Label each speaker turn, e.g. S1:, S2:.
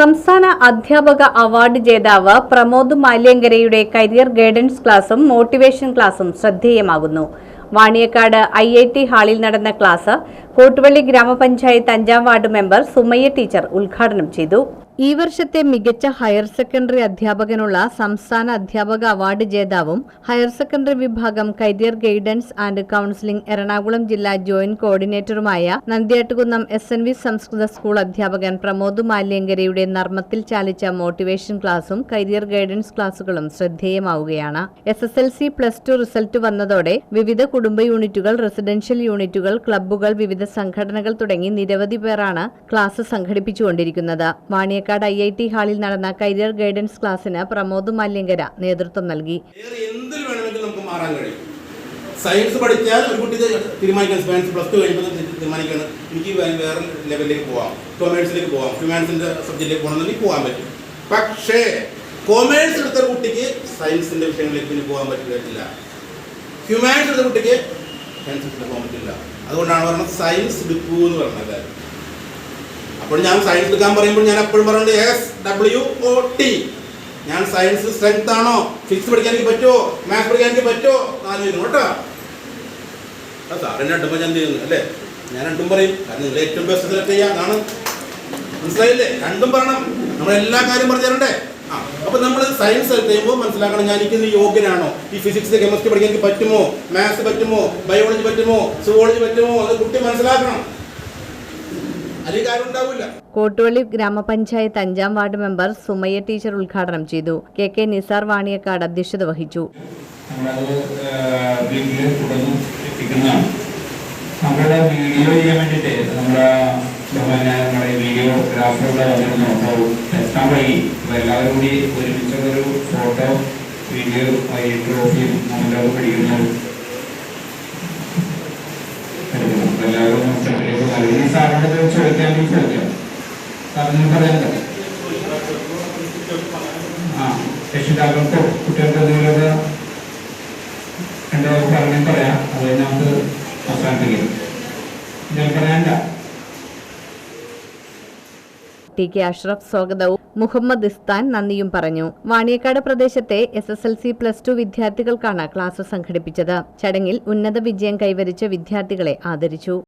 S1: സംസ്ഥാന അധ്യാപക അവാർഡ് ജേതാവ് പ്രമോദ് മാല്യങ്കരയുടെ കരിയർ ഗൈഡൻസ് ക്ലാസും മോട്ടിവേഷൻ ക്ലാസും ശ്രദ്ധേയമാകുന്നു. വാണിയക്കാട് ഐ ഐ ടി ഹാളിൽ നടന്ന ക്ലാസ് കോട്ടുവള്ളി ഗ്രാമപഞ്ചായത്ത് അഞ്ചാം വാർഡ് മെമ്പർ സുമയ്യ ടീച്ചർ ഉദ്ഘാടനം ചെയ്തു. ഈ വർഷത്തെ മികച്ച ഹയർ സെക്കൻഡറി അധ്യാപകനുള്ള സംസ്ഥാന അധ്യാപക അവാർഡ് ജേതാവും ഹയർ സെക്കൻഡറി വിഭാഗം career guidance and counselling Ernakulam ജില്ലാ ജോയിന്റ് കോർഡിനേറ്ററുമായ നന്ദിയാട്ടുകുന്നം എസ് എൻ വി സംസ്കൃത സ്കൂൾ അധ്യാപകൻ പ്രമോദ് മാല്യങ്കരയുടെ നർമ്മത്തിൽ ചാലിച്ച മോട്ടിവേഷൻ ക്ലാസും കരിയർ ഗൈഡൻസ് ക്ലാസുകളും ശ്രദ്ധേയമാവുകയാണ്. S S L C plus two result വന്നതോടെ വിവിധ കുടുംബ യൂണിറ്റുകൾ റെസിഡൻഷ്യൽ യൂണിറ്റുകൾ ക്ലബ്ബുകൾ വിവിധ സംഘടനകൾ തുടങ്ങി നിരവധി പേരാണ് ക്ലാസ് സംഘടിപ്പിച്ചുകൊണ്ടിരിക്കുന്നത്. വാണിയക്കാട് ഐ ഐ ടി ഹാളിൽ നടന്ന കരിയർ ഗൈഡൻസ് ക്ലാസ്സിന് പ്രമോദ് മല്യങ്കര നേതൃത്വം നൽകി.
S2: സയൻസ് പഠിച്ചാൽ ഒരു കുട്ടി തീരുമാനിക്കണം. സയൻസ് പ്ലസ് ടു കഴിയുമ്പോൾ തീരുമാനിക്കണം. എനിക്ക് വേറെ ലെവലിലേക്ക് പോവാം. കൊമേഴ്സിലേക്ക് പോവാം. ഹ്യൂമാൻസിന്റെ സബ്ജക്റ്റിലേക്ക് പോകണമെന്നുണ്ടെങ്കിൽ പോകാൻ പറ്റും. പക്ഷേ കൊമേഴ്സ് എടുത്ത കുട്ടിക്ക് സയൻസിന്റെ വിഷയങ്ങളിലേക്ക് പിന്നെ പോകാൻ പറ്റില്ല. ഹ്യൂമാൻസ് എടുത്ത കുട്ടിക്ക് സയൻസ് പോകാൻ പറ്റില്ല. അതുകൊണ്ടാണ് പറഞ്ഞത് സയൻസ് എടുക്കൂ എന്ന് പറഞ്ഞത്. അപ്പോൾ ഞാൻ സയൻസ് എടുക്കാൻ പറയുമ്പോൾ ഞാൻ എപ്പോഴും പറയുന്നത് എസ് ഡബ്ല്യു ഒ ടി ഞാൻ സയൻസ് സ്ട്രെങ്ത് ആണോ? ഫിസിക്സ് പഠിക്കാൻ എനിക്ക് പറ്റുമോ? മാത്സ് പഠിക്കാൻ എനിക്ക് പറ്റുമോ? ആലോചിക്കുന്നു കേട്ടോ. സാറിന് രണ്ടുമ്പോൾ ഞാൻ ചെയ്യുന്നു? അല്ലേ? ഞാൻ രണ്ടും പറയും. കാരണം നിങ്ങൾ ഏറ്റവും ബെസ്റ്റ് സെലക്ട് ചെയ്യാം അതാണ്. മനസ്സിലായില്ലേ? രണ്ടും പറയണം. നമ്മൾ എല്ലാ കാര്യം പറഞ്ഞു തരണ്ടേ? ആ അപ്പൊ നമ്മൾ സയൻസ് സെലക്ട് ചെയ്യുമ്പോൾ മനസ്സിലാക്കണം ഞാൻ എനിക്ക് യോഗ്യനാണോ? ഈ ഫിസിക്സ് കെമിസ്ട്രി പഠിക്കാൻ എനിക്ക് പറ്റുമോ? മാത്സ് പറ്റുമോ? ബയോളജി പറ്റുമോ? സുവോളജി പറ്റുമോ? അത് കുട്ടി മനസ്സിലാക്കണം.
S1: കോട്ടുവള്ളി ഗ്രാമപഞ്ചായത്ത് അഞ്ചാം വാർഡ് മെമ്പർ സുമയ്യ ടീച്ചർ ഉദ്ഘാടനം ചെയ്തു. കെ കെ നിസാർ വാണിയക്കാട് അധ്യക്ഷത വഹിച്ചു.
S3: നമ്മുടെ വീഡിയോ ചെയ്യാൻ വേണ്ടിയിട്ട് നമ്മുടെ നമ്മുടെ വീഡിയോ ഗ്രാഫിലൂടെ വന്നിരുന്നു അപ്പോൾ എത്താൻ വഴി അപ്പോൾ എല്ലാവരും കൂടി ഒരുമിച്ചുള്ളൊരു ഫോട്ടോ വീഡിയോ നമ്മളത് പഠിക്കുന്നത് എല്ലാവരും ചോദിക്കാൻ ചോദിക്കാം. സാറിന് പറയാൻ ആ രക്ഷിതാക്കൾക്കോ കുട്ടികൾക്ക് എന്തെങ്കിലുമൊക്കെ എന്റെ പറഞ്ഞു പറയാം. അത് നമുക്ക് അവസാനിപ്പിക്കും. ഞാൻ പറയാനില്ല.
S1: ടി കെ അഷ്റഫ് സ്വാഗതവും. മുഹമ്മദ് ഇസ്താൻ നന്ദിയും പറഞ്ഞു. വാണിയക്കാട് പ്രദേശത്തെ S S L C plus two വിദ്യാർത്ഥികൾക്കാണ് class സംഘടിപ്പിച്ചത്. ചടങ്ങിൽ ഉന്നത വിജയം കൈവരിച്ച വിദ്യാർത്ഥികളെ ആദരിച്ചു.